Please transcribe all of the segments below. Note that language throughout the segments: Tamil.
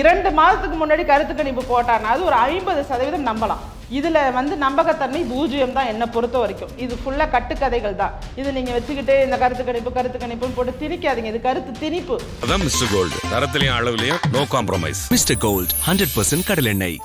இரண்டு மாதத்துக்கு முன்னாடி கருத்து கணிப்பு போட்டான்னா அது ஒரு ஐம்பது சதவீதம் நம்பலாம். இதில் வந்து நம்பகத்தன்மை பூஜ்ஜியம் தான் என்னை பொறுத்த வரைக்கும். இது ஃபுல்லாக கட்டுக்கதைகள் தான். இது நீங்கள் வச்சுக்கிட்டு இந்த கருத்து கணிப்பு கருத்து கணிப்புன்னு போட்டு திணிக்காதீங்க. இது கருத்து திணிப்பு. அதான் மிஸ்டர் கோல்டு தரத்திலையும் அளவுலையும் no compromise mister gold hundred percent கடலெண்ணெய்.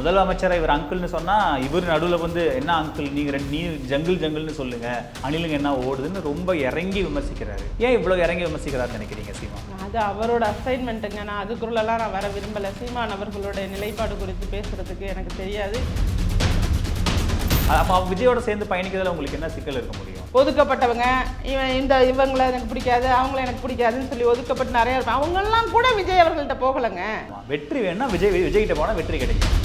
முதலமைச்சரை இவர் அங்கிள்னு சொன்னா இவர் நடுவில் வந்து என்ன அங்கிள் நீங்க ரெண்டு நீ ஜங்கிள் ஜங்கிள்னு சொல்லுங்க. அணிலுங்க என்ன ஓடுதுன்னு ரொம்ப இறங்கி விமர்சிக்கிறாரு. ஏன் இவ்வளவு இறங்கி விமர்சிக்கிறாருன்னு நினைக்கிறீங்க சீமா? அது அவரோட அசைன்மெண்ட்டுங்க நான் அதுக்குள்ளெல்லாம் நான் வர விரும்பலை. சீமான் அவர்களுடைய நிலைப்பாடு குறித்து பேசுறதுக்கு எனக்கு தெரியாது. அப்ப விஜயோட சேர்ந்து பயணிக்கிறதுல உங்களுக்கு என்ன சிக்கல் இருக்க முடியும்? ஒதுக்கப்பட்டவங்க இவன் இந்த இவங்களை எனக்கு பிடிக்காது அவங்கள எனக்கு பிடிக்காதுன்னு சொல்லி ஒதுக்கப்பட்டு நிறைய இருப்பாங்க. அவங்கெல்லாம் கூட விஜய் அவர்கள்ட்ட போகலைங்க. வெற்றி வேணா விஜய் விஜய் கிட்ட போனா வெற்றி கிடைக்கும்.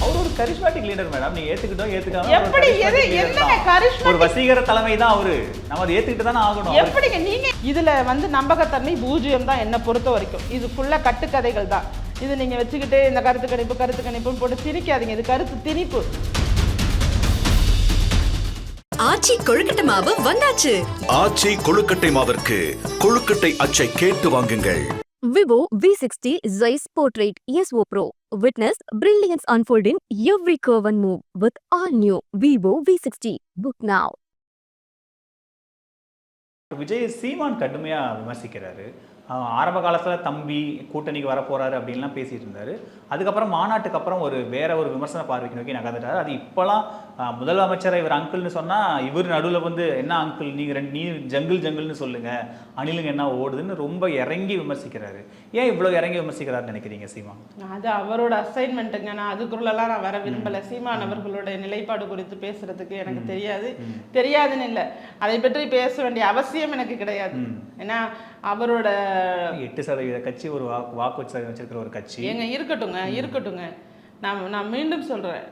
அவர் ஒரு கரிஸ்மாட்டிக் லீடர் மேடம் நீங்க ஏத்துக்கிட்டோம் ஏத்துக்காம எப்படி? எது? என்னங்க charismatic- ஒரு வசீகர தலைமை தான் அவரு. நம்ம அதை ஏத்துக்கிட்டு தானே ஆகணும். எப்படிங்க? நீங்க இதுல வந்து நம்பகத்தன்மை பூஜ்ஜியம் தான் என்னை பொறுத்த வரைக்கும். இது ஃபுல்லா கட்டுக்கதைகள் தான். இது நீங்க வச்சுக்கிட்டு இந்த கருத்து கணிப்பு கருத்து கணிப்புன்னு போட்டு திணிக்காதீங்க இது கருத்து திணிப்பு. ஆச்சி கொழுக்கட்டை மாவு வந்தாச்சு. ஆச்சி கொழுக்கட்டை மாவிற்கு கொழுக்கட்டை அச்சை கேட்டு வாங்குங்கள். Vivo V60 Zeiss Portrait ESO Pro. Witness brilliance unfold in every curve and move with all new Vivo V60. Book now. Vijay சீமான் கடுமையா விமர்சிக்கிறாரு ஆரம்ப காலத்துல தம்பி கூட்டணிக்கு வர போறாரு அப்படின்லாம் பேசிட்டு இருந்தாரு. அதுக்கப்புறம் மாநாட்டுக்கு அப்புறம் ஒரு வேற ஒரு விமர்சன பார்வைக்கு நோக்கி நகர்ந்துட்டாரு. அது இப்போலாம் முதலமைச்சரை இவர் அங்கிள்னு சொன்னா இவர் நடுவில் வந்து என்ன அங்கிள்? நீங்க ரெண்டு நீ ஜங்கிள் ஜங்கிள்னு சொல்லுங்க. அணிலுங்க என்ன ஓடுதுன்னு ரொம்ப இறங்கி விமர்சிக்கிறாரு. ஏன் இவ்வளவு இறங்கி விமர்சிக்கிறாருன்னு நினைக்கிறீங்க சீமான் அது அவரோட அசைன்மெண்ட்டுங்க நான் அதுக்குள்ளெல்லாம் நான் வர விரும்பலை. சீமான் அவர்களுடைய நிலைப்பாடு குறித்து பேசுறதுக்கு எனக்கு தெரியாது. தெரியாதுன்னு இல்லை. அதை பற்றி பேச வேண்டிய அவசியம் எனக்கு கிடையாது. ஏன்னா அவரோட எட்டு சதவீத கட்சி ஒரு வாக்கு வாக்கு வச்சு வச்சிருக்கிற ஒரு கட்சி. ஏங்க இருக்கட்டுங்க இருக்கட்டுங்க நான் நான் மீண்டும் சொல்கிறேன்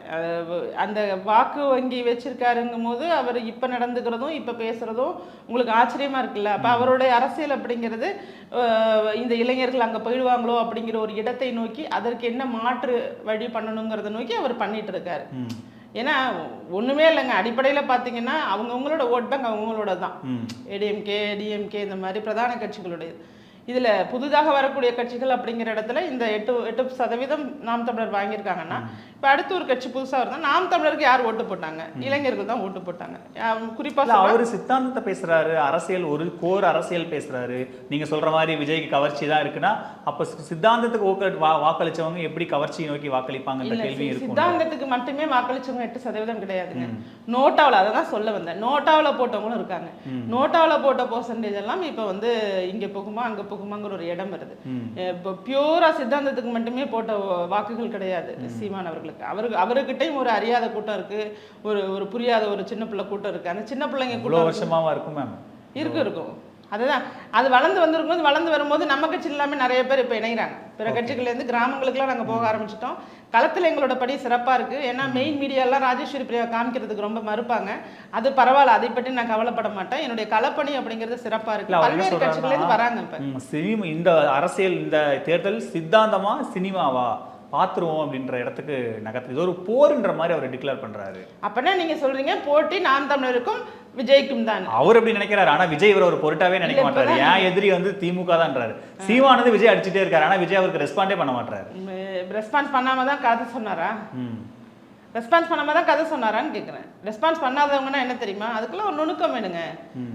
அந்த வாக்கு வங்கி வச்சிருக்காருங்கும் போது அவர் இப்போ நடந்துக்கிறதும் இப்போ பேசுகிறதும் உங்களுக்கு ஆச்சரியமா இருக்குல்ல? அப்போ அவருடைய அரசியல் அப்படிங்கிறது இந்த இளைஞர்கள் அங்கே போயிடுவாங்களோ அப்படிங்கிற ஒரு இடத்தை நோக்கி அதற்கு என்ன மாற்று வழி பண்ணணுங்கிறத நோக்கி அவர் பண்ணிட்டு இருக்காரு. ஏன்னா ஒன்றுமே இல்லைங்க. அடிப்படையில் பார்த்தீங்கன்னா அவங்கவுங்களோட ஓட் பேங்க் அவங்களோட தான். ஏடிஎம்கே டிஎம்கே இந்த மாதிரி பிரதான கட்சிகளுடைய இதில் புதிதாக வரக்கூடிய கட்சிகள் அப்படிங்கிற இடத்துல இந்த எட்டு எட்டு சதவீதம் நாம் தமிழர் வாங்கியிருக்காங்கன்னா இப்போ அடுத்து ஒரு கட்சி புதுசாக வருதா நாம் தமிழருக்கு யார் ஓட்டு போட்டாங்க? இளைஞர்கள் தான் ஓட்டு போட்டாங்க. குறிப்பாக அவரு சித்தாந்தத்தை பேசுறாரு அரசியல் ஒரு கோர் அரசியல் பேசுறாரு. நீங்க சொல்ற மாதிரி விஜய்க்கு கவர்ச்சி தான் இருக்குன்னா அப்ப சித்தாந்தத்துக்கு ஓக்க- வா- வாக்களிச்சவங்க எப்படி கவர்ச்சியை நோக்கி வாக்களிப்பாங்கன்ற இல்ல கேள்வி சித்தாந்தத்துக்கு மட்டுமே வாக்களிச்சவங்க எட்டு சதவீதம் கிடையாதுங்க. நோட்டாவில் அதை தான் சொல்ல வந்தேன். நோட்டாவில் போட்டவங்களும் இருக்காங்க. நோட்டாவில் போட்ட பர்சன்டேஜ் எல்லாம் இப்போ வந்து இங்கே போகுமா அங்கே போகுமாங்கிற ஒரு இடம் வருது. இப்போ பியூரா சித்தாந்தத்துக்கு மட்டுமே போட்ட வாக்குகள் கிடையாது சீமான் அவர்களுக்கு. அவருக்கு அவர்கிட்டயும் ஒரு அறியாத கூட்டம் இருக்கு. ஒரு ஒரு புரியாத ஒரு சின்ன பிள்ளை கூட்டம் இருக்கு. அந்த சின்ன பிள்ளைங்க கூட்டம் வருஷமாவா இருக்கும் மேம் இருக்கும் இருக்கும். அதுதான். அது வளர்ந்து வந்திருக்கும்போது வளர்ந்து வரும்போது நம்ம கட்சி இல்லாமல் நிறைய பேர் இப்போ இணைகிறாங்க. பிற கட்சிகள்லேருந்து கிராமங்களுக்குலாம் நாங்கள் போக ஆரம்பிச்சிட்டோம். களத்தில் எங்களோட படி சிறப்பாக இருக்குது ஏன்னா மெயின் மீடியாலாம் ராஜேஸ்வரி பிரியா காமிக்கிறதுக்கு ரொம்ப மறுப்பாங்க. அது பரவாயில்ல அதை பற்றி நான் கவலைப்பட மாட்டேன். என்னுடைய களப்பணி அப்படிங்கிறது சிறப்பாக இருக்குது என்ன பல்வேறு கட்சிகள்லேருந்து வராங்க இப்போ. சினிமா இந்த அரசியல் இந்த தேர்தல் சித்தாந்தமா சினிமாவா பாத்துருவோம் அப்படின்ற இடத்துக்கு நகர்த்து இது ஒரு போர்ன்ற மாதிரி அவர் டிக்ளேர் பண்றாரு. அப்படின்னா நீங்கள் சொல்கிறீங்க போட்டி நாம் தமிழருக்கும் விஜய்க்கும் தான் அவர் அப்படி நினைக்கிறாரு? ஆனா விஜய் இவர் ஒரு பொருட்டாவே நினைக்க மாட்டாரு. ஏன் எதிரி வந்து திமுக தான்ன்றாரு சீமானது விஜய் அடிச்சுட்டே இருக்காரு. ஆனா விஜய் அவருக்கு ரெஸ்பாண்டே பண்ண மாட்டாரு ரெஸ்பான்ஸ் பண்ணாமல் தான் கதை சொன்னாரா? ரெஸ்பான்ஸ் பண்ணாம தான் கதை சொன்னாரான்னு கேட்குறேன் ரெஸ்பான்ஸ் பண்ணாதவங்கன்னா என்ன தெரியுமா? அதுக்கெல்லாம் ஒரு நுணுக்கம் வேணுங்க.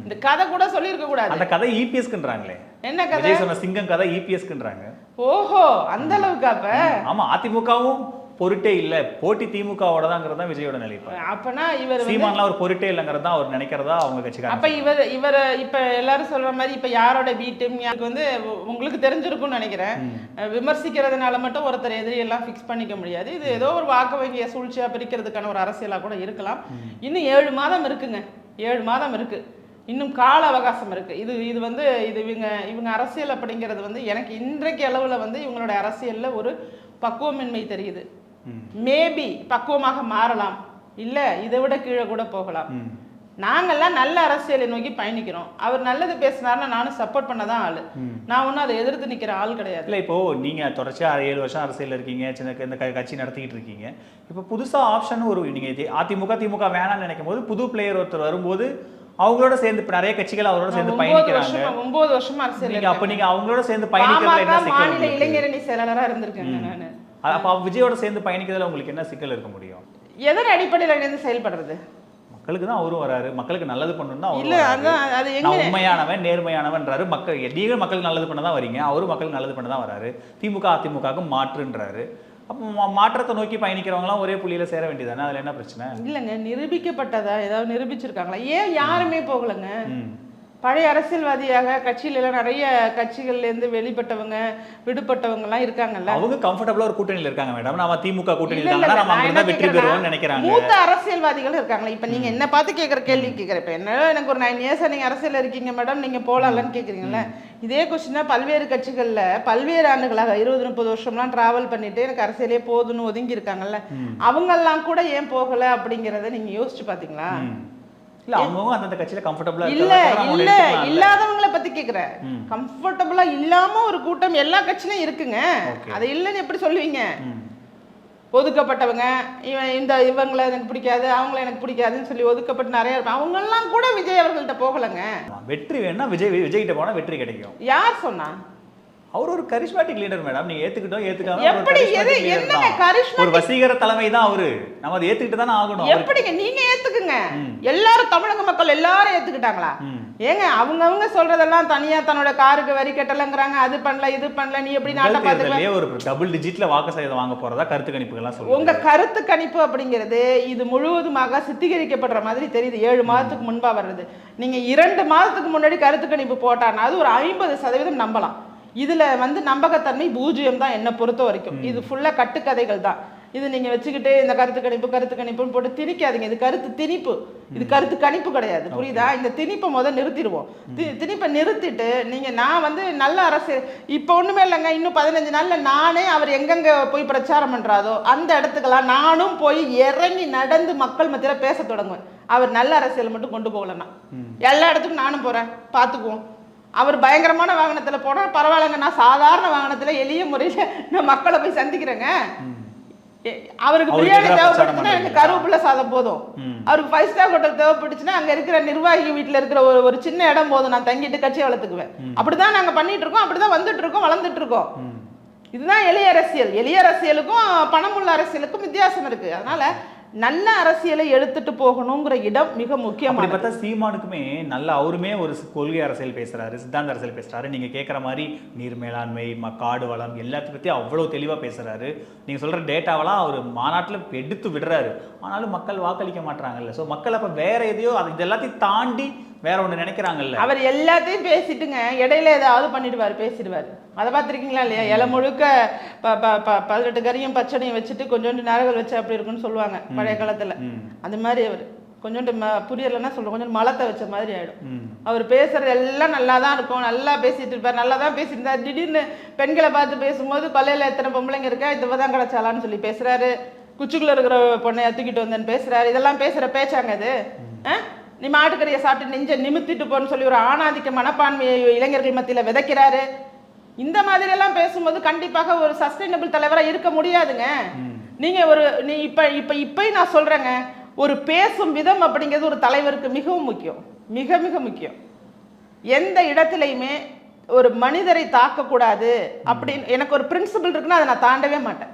இந்த கதை கூட சொல்லியிருக்க கூடாது. அந்த கதை E இபிஎஸ்க்குன்றாங்களே என்ன கதை? சொன்ன சிங்கம் கதை இபிஎஸ்க்குன்றாங்க ஓஹோ அந்த அளவுக்கு அப்ப? ஆமா அதிமுகவும் பொருட்டே இல்ல. போட்டி திமுகவோட தாங்கிறது தான் விஜயோட நிலைப்பாடு. அப்பனா இவர் சீமான்லாம் ஒரு பொருட்டே இல்லைங்கிறது தான் அவர் நினைக்கிறதா அவங்க அப்ப கட்சிக்காரங்க இவர் இவர் இப்ப எல்லாரும் சொல்ற மாதிரி இப்ப யாரோட வீட்டு யாருக்கு வந்து உங்களுக்கு தெரிஞ்சிருக்கும்னு நினைக்கிறேன். விமர்சிக்கிறதுனால மட்டும் ஒருத்தர் எதிரி எல்லாம் ஃபிக்ஸ் பண்ணிக்க முடியாது. இது ஏதோ ஒரு வாக்கு வங்கியை சூழ்ச்சியா பிரிக்கிறதுக்கான ஒரு அரசியலா கூட இருக்கலாம். இன்னும் ஏழு மாதம் இருக்குங்க. ஏழு மாதம் இருக்கு. இன்னும் கால அவகாசம் இருக்கு. இது இது வந்து இது இவங்க இவங்க அரசியல் அப்படிங்கிறது வந்து எனக்கு இன்றைக்கு அளவுல வந்து இவங்களோட அரசியல்ல ஒரு பக்குவமின்மை தெரியுது. மேபி பக்குவமாக மாறலாம். இல்ல இதை விட கீழே கூட போகலாம். நாங்கெல்லாம் நல்ல அரசியலை நோக்கி பயணிக்கிறோம். அவர் நல்லது பேசினாருன்னா நானும் சப்போர்ட் பண்ண தான் ஆளு நான் ஒன்றும் அதை எதிர்த்து நிக்கிற ஆள் கிடையாது. இல்ல இப்போ நீங்க தொடர்ச்சியா ஏழு வருஷம் அரசியல்ல இருக்கீங்க. சின்ன இந்த க- கட்சி நடத்திக்கிட்டு இருக்கீங்க. இப்போ புதுசா ஆப்ஷன் ஒரு நீங்க இது அதிமுக திமுக வேணாம்னு நினைக்கும் போது புது பிளேயர் ஒருத்தர் வரும்போது அவங்களோட சேர்ந்து இப்ப நிறைய கட்சிகள் அவரோட சேர்ந்து பயணிக்கிறாங்க. ஒன்பது வருஷமா அரசியல் அப்ப நீங்க அவங்களோட சேர்ந்து மாநில உங்களுக்கு? இளைஞரணி செயலாளரா இருந்திருக்கேங்க நானு. அப்ப விஜயோட சேர்ந்து பயணிக்கிறதுல உங்களுக்கு என்ன சிக்கல் இருக்க முடியும்? எதன் அடிப்படையில இணைந்து செயல்படுறது? மக்களுக்கு தான் அவரும் வராரு. மக்களுக்கு நல்லது பண்ணணும் தான் இல்ல அதான் அது நான் எங்க உண்மையானவன் நேர்மையானவன்றாரு. மக்கள் நீங்களும் மக்களுக்கு நல்லது பண்ண தான் வரீங்க. அவரும் மக்களுக்கு நல்லது பண்ண தான் வராரு. திமுக அதிமுகவுக்கு மாற்றுன்றாரு. அப்போ மாற்றத்தை நோக்கி பயணிக்கிறவங்களாம் ஒரே புள்ளியில சேர வேண்டியதானே அதுல என்ன பிரச்சனை? இல்லைங்க நிரூபிக்கப்பட்டதா? ஏதாவது நிரூபிச்சிருக்காங்களா? ஏன் யாருமே போகலங்க. பழைய அரசியல்வாதியாக கட்சியில எல்லாம் நிறைய கட்சிகள்ல இருந்து வெளிப்பட்டவங்க விடுபட்டவங்க எல்லாம் இருக்காங்கல்ல. அவங்க கம்ஃபர்டபுளா ஒரு கூட்டணியில இருக்காங்க மேடம் நாம திமுக கூட்டணியில் நம்ம வெற்றி பெறுவோம்னு நினைக்கிறாங்க. மூத்த அரசியல்வாதிகள் இருக்காங்களா. இப்ப நீங்க என்ன பார்த்து கேக்குற கேள்வி கேக்குற இப்ப என்ன எனக்கு ஒரு நைன் இயர்ஸா நீங்க அரசியல் இருக்கீங்க மேடம் நீங்க போலாம்லன்னு கேக்குறீங்கல்ல. இதே கொஸ்டினா பல்வேறு கட்சிகள்ல பல்வேறு ஆண்டுகளாக இருபது முப்பது வருஷம்லாம் டிராவல் பண்ணிட்டு எனக்கு அரசியலே போதும்னு ஒதுங்கி இருக்காங்கல்ல. அவங்கெல்லாம் கூட ஏன் போகல அப்படிங்கறத நீங்க யோசிச்சு பாத்தீங்களா. இல்ல அவங்கவுங்க அந்தந்த கட்சியில கம்ஃபர்டபுளா இல்ல இல்ல இல்லாதவங்கள பத்தி கேக்குறேன். கம்ஃபர்டபுளா இல்லாம ஒரு கூட்டம் எல்லா கட்சியிலும் இருக்குங்க. அது இல்லைன்னு எப்படி சொல்லுவீங்க? ஒதுக்கப்பட்டவங்க இவன் இந்த இவங்களை எனக்கு பிடிக்காது அவங்கள எனக்கு பிடிக்காதுன்னு சொல்லி ஒதுக்கப்பட்டு நிறைய இருப்பாங்க அவங்கெல்லாம் கூட விஜய் அவர்கள்ட்ட போகலங்க. வெற்றி வேணா விஜய் விஜய் கிட்ட போனா வெற்றி கிடைக்கும். யார் சொன்னா? அவர் ஒரு கரிஸ்மாட்டிக் லீடர் மேடம் நீங்க ஏத்துக்கிட்டோம் ஏத்துக்காம எப்படி எது? என்னங்க charismatic- ஒரு வசீகர தலைமை தான் அவரு. நம்ம அதை ஏத்துக்கிட்டு தானே ஆகணும். எப்படிங்க? நீங்க ஏத்துக்குங்க. எல்லாரும் தமிழக மக்கள் எல்லாரும் ஏத்துக்கிட்டாங்களா. ஏங்க அவங்கவங்க சொல்றதெல்லாம் தனியா தன்னோட காருக்கு வரி கட்டலங்கிறாங்க. அது பண்ணல இது பண்ணல. நீ எப்படி நாட்டை முதல் பாத்துக்க தேர்தலே ஒரு டபுள் டிஜிட்ல வாக்கு சதவீதம் வாங்க போறதா கருத்து கணிப்புகள்லாம் சொல்லுங்க உங்க கருத்து கணிப்பு அப்படிங்கிறது இது முழுவதுமாக சித்தீகரிக்கப்படுற மாதிரி தெரியுது. ஏழு மாதத்துக்கு முன்பா வர்றது. நீங்க இரண்டு மாதத்துக்கு முன்னாடி கருத்து கணிப்பு போட்டான்னா அது ஒரு ஐம்பது சதவீதம் நம்பலாம். இதுல வந்து நம்பகத்தன்மை பூஜ்ஜியம் தான் என்ன பொறுத்த வரைக்கும். இது ஃபுல்லா கட்டுக்கதைகள் தான். இது நீங்க வச்சுக்கிட்டு இந்த கருத்து கணிப்பு கருத்து கணிப்புன்னு போட்டு திணிக்காதீங்க. இது கருத்து திணிப்பு. இது கருத்து கணிப்பு கிடையாது. புரியுதா? இந்த திணிப்பை முத நிறுத்திடுவோம். தி- திணிப்பை நிறுத்திட்டு நீங்க நான் வந்து நல்ல அரசியல் இப்போ ஒண்ணுமே இல்லைங்க. இன்னும் பதினஞ்சு நாள்ல நானே அவர் எங்கெங்க போய் பிரச்சாரம் பண்றாரோ அந்த இடத்துக்கெல்லாம் நானும் போய் இறங்கி நடந்து மக்கள் மத்தியில பேச தொடங்குவேன். அவர் நல்ல அரசியல் மட்டும் கொண்டு போகலன்னா. எல்லா இடத்துக்கும் நானும் போறேன். பார்த்துக்குவோம் அவர் பயங்கரமான வாகனத்துல போனா பரவாயில்லைங்க நான் சாதாரண வாகனத்துல எளிய முறையில நான் மக்களை போய் சந்திக்கிறேங்க. அவருக்கு பிரியாணி தேவைப்பட்டுச்சுன்னா எனக்கு? கருவேப்பிலை சாதம் போதும். அவருக்கு ஃபைவ் ஸ்டார் ஹோட்டல் தேவைப்பட்டுச்சுன்னா அங்க இருக்கிற நிர்வாகி வீட்டுல இருக்கிற ஒரு ஒரு சின்ன இடம் போதும். நான் தங்கிட்டு கட்சியை வளர்த்துக்குவேன். அப்படிதான் நாங்க பண்ணிட்டு இருக்கோம். அப்படிதான் வந்துட்டு இருக்கோம் வளர்ந்துட்டு இருக்கோம். இதுதான் எளிய அரசியல். எளிய அரசியலுக்கும் பணமுள்ள அரசியலுக்கும் வித்தியாசம் இருக்கு. அதனால நல்ல அரசியலை எடுத்துட்டு போகணுங்கிற இடம் மிக முக்கியமானது. பார்த்தா சீமானுக்குமே நல்ல அவருமே ஒரு கொள்கை அரசியல் பேசுறாரு சித்தாந்த அரசியல் பேசுறாரு. நீங்க கேட்குற மாதிரி நீர் மேலாண்மை ம- காடு வளம் எல்லாத்த பத்தி அவ்வளவு தெளிவா பேசுறாரு. நீங்க சொல்ற டேட்டாவெல்லாம் அவர் மாநாட்டுல எடுத்து விடுறாரு. ஆனாலும் மக்கள் வாக்களிக்க மாட்டாங்கல்ல சோ மக்கள் அப்ப வேற எதையோ அது இது எல்லாத்தையும் தாண்டி வேற ஒண்ணு நினைக்கிறாங்கல்ல? அவர் எல்லாத்தையும் பேசிட்டுங்க இடையில ஏதாவது பண்ணிடுவார் பேசிடுவார். அதை பார்த்துருக்கீங்களா இல்லையா? இலை முழுக்க ப- ப- ப- பதினெட்டு கறியும் பச்சனையும் வச்சுட்டு கொஞ்சோண்டு நரகல் வச்சு அப்படி இருக்குன்னு சொல்லுவாங்க பழைய காலத்துல. அந்த மாதிரி அவர் கொஞ்சோண்டு ம புரியலைன்னா சொல்லுவோம் கொஞ்சம் மலத்தை வச்ச மாதிரி ஆயிடும். அவர் பேசுறது எல்லாம் நல்லா தான் இருக்கும் நல்லா பேசிட்டு இருப்பார் நல்லா தான் பேசிட்டு இருந்தார் திடீர்னு பெண்களை பார்த்து பேசும்போது கொல்லையில எத்தனை பொம்பளைங்க இருக்கா இந்த தான் கிடைச்சாலான்னு சொல்லி பேசுறாரு. குச்சிக்குள்ள இருக்கிற பொண்ணை தூக்கிட்டு வந்தேன்னு பேசுறாரு. இதெல்லாம் பேசுற பேச்சாங்க அது? ஆ? நீ மாட்டுக்கறியை சாப்பிட்டு நெஞ்ச நிமித்திட்டு போன்னு சொல்லி ஒரு ஆணாதிக்க மனப்பான்மையை இளைஞர்கள் மத்தியில விதைக்கிறாரு. இந்த மாதிரி எல்லாம் பேசும்போது கண்டிப்பாக ஒரு சஸ்டைனபிள் தலைவரா இருக்க முடியாதுங்க. நீங்க ஒரு நீ இப்ப இப்ப இப்பயும் நான் சொல்றேங்க. ஒரு பேசும் விதம் அப்படிங்கிறது ஒரு தலைவருக்கு மிகவும் முக்கியம். மிக மிக முக்கியம். எந்த இடத்துலையுமே ஒரு மனிதரை தாக்கக்கூடாது அப்படின்னு எனக்கு ஒரு பிரின்சிபல் இருக்குன்னா அதை நான் தாண்டவே மாட்டேன்.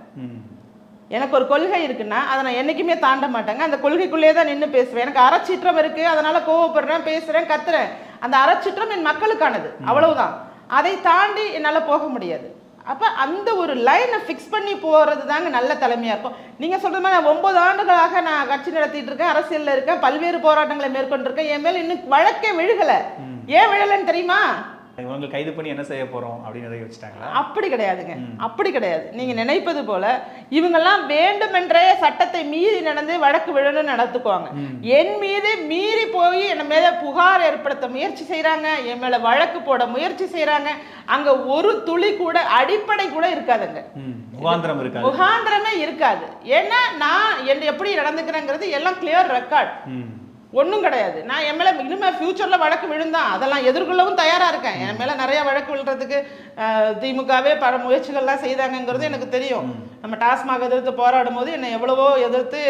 எனக்கு ஒரு கொள்கை இருக்குன்னா அதை நான் என்னைக்குமே தாண்ட மாட்டேங்க. அந்த கொள்கைக்குள்ளேயே தான் நின்று பேசுவேன். எனக்கு அறச்சீற்றம் இருக்கு அதனால கோவப்படுறேன் பேசுறேன் கத்துறேன். அந்த அறச்சீற்றம் என் மக்களுக்கானது. அவ்வளவுதான். அதை தாண்டி என்னால போக முடியாது. அப்ப அந்த ஒரு லைனை ஃபிக்ஸ் பண்ணி போறது தாங்க நல்ல தலைமையா இருக்கும். நீங்க சொல்ற மாதிரி நான் ஒன்பது ஆண்டுகளாக நான் கட்சி நடத்திட்டு இருக்கேன் அரசியல்ல இருக்கேன் பல்வேறு போராட்டங்களை மேற்கொண்டிருக்கேன். என் மேல இன்னும் வழக்கே விழுகல. ஏன் விழலைன்னு தெரியுமா? இவங்க கைது பண்ணி என்ன செய்ய போறோம் அப்படின்னு எதை வச்சுட்டாங்களா? அப்படி கிடையாதுங்க. அப்படி கிடையாது. நீங்க நினைப்பது போல இவங்கெல்லாம் வேண்டுமென்றே சட்டத்தை மீறி நடந்து வழக்கு விழணும்னு நடத்துக்குவாங்க என் மீது மீறி போய் என் மேல புகார் ஏற்படுத்த முயற்சி செய்றாங்க. என் மேல வழக்கு போட முயற்சி செய்றாங்க. அங்க ஒரு துளி கூட அடிப்படை கூட இருக்காதுங்க. முகாந்திரம் இருக்காது. முகாந்திரமே இருக்காது. ஏன்னா நான் என்ன எப்படி நடந்துக்கிறேங்கிறது எல்லாம் கிளியர் ரெக்கார்ட். ஒன்றும் கிடையாது. நான் என் மேலே இனிமேல் ஃப்யூச்சரில் வழக்கு விழுந்தான் அதெல்லாம் எதிர்கொள்ளவும் தயாராக இருக்கேன். என் மேலே நிறைய வழக்கு விழுறதுக்கு திமுகவே பல முயற்சிகள்லாம் செய்தாங்கங்கிறது எனக்கு தெரியும். நம்ம டாஸ்மாக் எதிர்த்து போராடும் போது என்னை எவ்வளவோ எதிர்த்து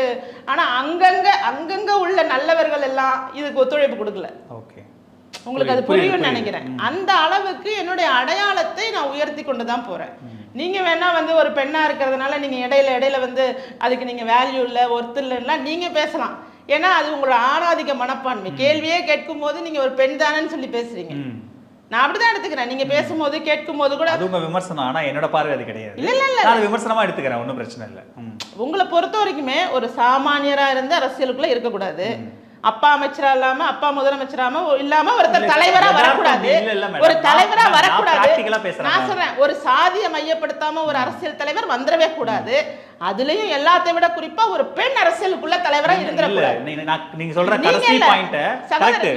ஆனால் அங்கங்கே அங்கங்கே உள்ள நல்லவர்கள் எல்லாம் இதுக்கு ஒத்துழைப்பு கொடுக்கல. ஓகே. உங்களுக்கு அது புரியும்னு. நினைக்கிறேன். அந்த அளவுக்கு என்னுடைய அடையாளத்தை நான் உயர்த்தி கொண்டு தான் போறேன். நீங்க வேணா வந்து ஒரு பெண்ணா இருக்கிறதுனால நீங்க இடையில இடையில வந்து அதுக்கு நீங்க வேல்யூ இல்ல ஒர்த்து இல்லைன்னா நீங்க பேசலாம். ஏன்னா அது உங்களோட ஆணாதிக்க மனப்பான்மை. கேள்வியே கேட்கும் போது நீங்க ஒரு பெண் தானேன்னு சொல்லி பேசுறீங்க. நான் அப்படிதான் எடுத்துக்கிறேன். நீங்க பேசும்போது கேட்கும் போது கூட அது உங்க விமர்சனம். ஆனா என்னோட பார்வை அது கிடையாது. இல்ல, இல்ல. நான் விமர்சனமா எடுத்துக்கிறேன். ஒன்றும் பிரச்சனை இல்லை. உங்களை பொறுத்த வரைக்குமே ஒரு சாமானியரா இருந்து அரசியலுக்குள்ள இருக்கக்கூடாது. அப்பா அமைச்சரா இல்லாம அப்பா முதலமைச்சராம இல்லாம ஒருத்தர் தலைவரா வரக்கூடாது. ஒரு தலைவரா வரக்கூடாது. நான். சொல்றேன் ஒரு சாதியை மையப்படுத்தாம ஒரு அரசியல் தலைவர் வந்துடவே கூடாது. அதுலயும் எல்லாத்தை விட குறிப்பா ஒரு பெண் அரசியலுக்குள்ள தலைவரா இல்ல இருந்துடக்கூடாது நீங்க- நான் நீங்க சொல்ற நீங்க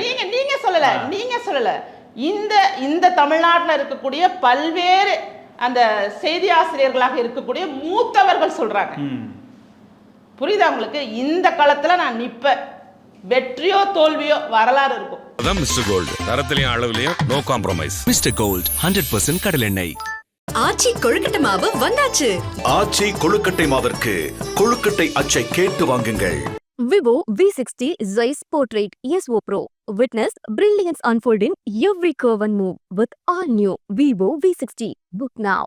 நீங்க நீங்க சொல்லல நீங்க சொல்லல. இந்த இந்த தமிழ்நாட்டுல இருக்கக்கூடிய பல்வேறு அந்த செய்தி ஆசிரியர்களாக இருக்கக்கூடிய மூத்தவர்கள் சொல்றாங்க. புரியுதா உங்களுக்கு? இந்த களத்துல நான் நிப்பேன் வெற்றியோ தோல்வியோ வரலாறு இருக்கும். அதான் மிஸ்டர் கோல்டு தரத்திலையும் அளவுலயும் no compromise mister gold hundred percent கடலெண்ணெய் ஆச்சி கொழுக்கட்டை மாவு வந்தாச்சு ஆச்சி கொழுக்கட்டை மாவிற்கு கொழுக்கட்டை அச்சை கேட்டு வாங்குங்கள் Vivo V60 Zeiss Portrait ESO Pro. Witness brilliance unfold in every curve and move with all new Vivo V60. Book now.